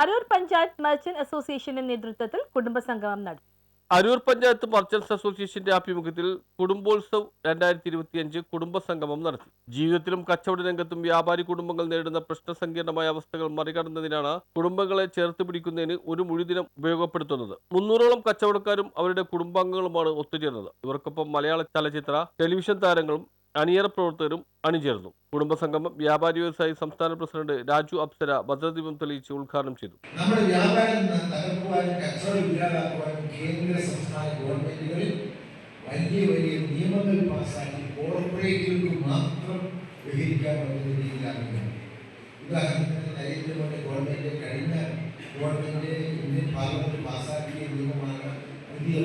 Aroor panchayat merchant അസോസിയേഷന്റെ നേതൃത്വത്തിൽ കുടുംബസംഗമം നടത്തി. അരൂർ പഞ്ചായത്ത് മർച്ചന്റ്സ് അസോസിയേഷന്റെ ആഭിമുഖ്യത്തിൽ കുടുംബോത്സവ് രണ്ടായിരത്തി ഇരുപത്തിയഞ്ച് കുടുംബ സംഗമം നടത്തി. ജീവിതത്തിലും കച്ചവട രംഗത്തും വ്യാപാരി കുടുംബങ്ങൾ നേരിടുന്ന പ്രശ്ന സങ്കീർണമായ അവസ്ഥകൾ മറികടന്നതിനാണ് കുടുംബങ്ങളെ ചേർത്ത് പിടിക്കുന്നതിന് ഒരു മുഴുദിനം ഉപയോഗപ്പെടുത്തുന്നത്. മുന്നൂറോളം കച്ചവടക്കാരും അവരുടെ കുടുംബാംഗങ്ങളുമാണ് ഒത്തുചേർന്നത്. ഇവർക്കൊപ്പം മലയാള ചലച്ചിത്ര ടെലിവിഷൻ താരങ്ങളും അണിയറ പ്രവർത്തകരും അണിചേർന്നു. കുടുംബസംഗമം വ്യാപാരി വ്യവസായി സംസ്ഥാന പ്രസിഡന്റ് രാജു അപ്സര ഭദ്രദീപം തെളിയിച്ച് ഉദ്ഘാടനം ചെയ്തു. നമ്മുടെ വ്യാപാരം കേന്ദ്ര സംസ്ഥാന ഗവൺമെന്റുകളിൽ വലിയ വലിയ നിയമങ്ങൾ പാസാക്കി കോർപ്പറേറ്റുകൾക്ക് മാത്രം ഗവൺമെന്റ് ഇന്ത്യൻ പാർലമെന്റ് പാസ്സാക്കിയ നിയമമാണ് പുതിയ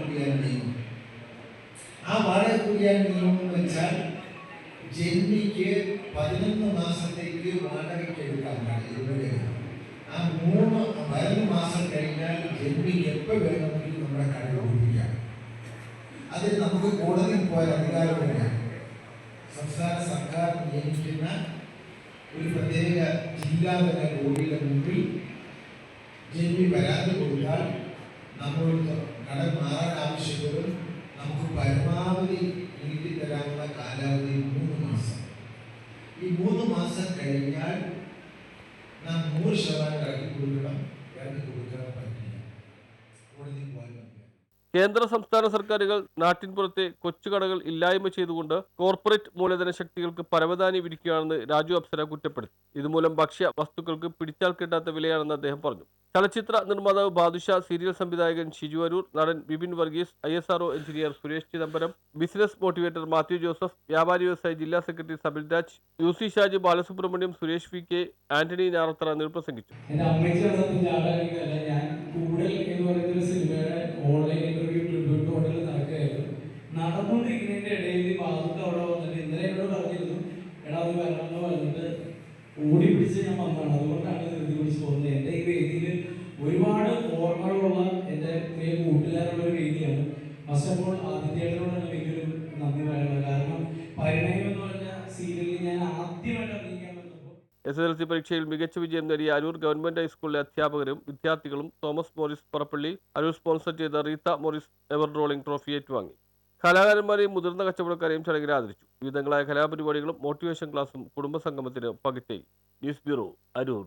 കുടിയാൻ നിയമം ആ വാടക കുടിയാൻ നിയമം വെച്ചാൽ ജന്മിക്ക് പതിനൊന്ന് മാസത്തേക്ക് വാടകയ്ക്ക് എടുക്കാൻ പാടില്ല ആ മൂന്ന് പതിനൊന്ന് മാസം കഴിഞ്ഞാൽ ജന്മിക്ക് എപ്പോൾ വേണമെങ്കിലും നമ്മുടെ കട ഒഴിപ്പിക്കാം. അതിന് നമുക്ക് കോടതിയിൽ പോയാൽ അധികാരമില്ല സംസ്ഥാന സർക്കാർ നിയമിക്കുന്ന ഒരു പ്രത്യേക ജില്ലാതല ബോഡിയുടെ മുമ്പിൽ മൂന്ന് മാസം കഴിഞ്ഞാൽ നാം നൂറ് ശതമാനം ഇറക്കി കൊടുക്കണം. ഇറക്കി കൊടുക്കാൻ പറ്റില്ല. കോടതി കേന്ദ്ര സംസ്ഥാന സർക്കാരുകൾ നാട്ടിൻപുറത്തെ കൊച്ചുകടകൾ ഇല്ലായ്മ ചെയ്തുകൊണ്ട് കോർപ്പറേറ്റ് മൂലധന ശക്തികൾക്ക് പരവതാനി വിരിക്കുകയാണെന്ന് രാജു അപ്സര കുറ്റപ്പെടുത്തി. ഇതുമൂലം ഭക്ഷ്യ വസ്തുക്കൾക്ക് പിടിച്ചാൽ കിട്ടാത്ത വിലയാണെന്ന് അദ്ദേഹം പറഞ്ഞു. ചലച്ചിത്ര നിർമ്മാതാവ് ബാദുഷ സീരിയൽ സംവിധായകൻ ഷിജു അരൂർ നടൻ Bipin Varghese I S RO engineer Suresh Chidambaram business motivator Mathew Joseph വ്യാപാരി വ്യവസായി ജില്ലാ secretary Sabil Raj U C Shaji Balasubramaniam Suresh V K Antony Njarathara എന്നിവർ പ്രസംഗിച്ചു. ഓൾ ആദിത്യേട്ടനോടാണ് എനിക്കൊരു നന്ദി പറയുന്നത് കാരണം പരിണയം എന്ന് പറഞ്ഞ സീരിയലിൽ ഞാൻ ആദ്യമായിട്ട് എസ് എസ് എൽ സി പരീക്ഷയിൽ മികച്ച വിജയം നേടിയ അരൂർ ഗവൺമെന്റ് ഹൈസ്കൂളിലെ അധ്യാപകരും വിദ്യാർത്ഥികളും തോമസ് മോറിസ് പറപ്പള്ളി അരൂർ സ്പോൺസർ ചെയ്ത Reetha Morris ever rolling trophy ഏറ്റുവാങ്ങി. കലാകാരന്മാരെയും മുതിർന്ന കച്ചവടക്കാരെയും ചടങ്ങിൽ ആദരിച്ചു. വിവിധങ്ങളായ കലാപരിപാടികളും മോട്ടിവേഷൻ ക്ലാസും കുടുംബസംഗമത്തിന് പകിട്ടേയി ന്യൂസ് ബ്യൂറോ അരൂർ.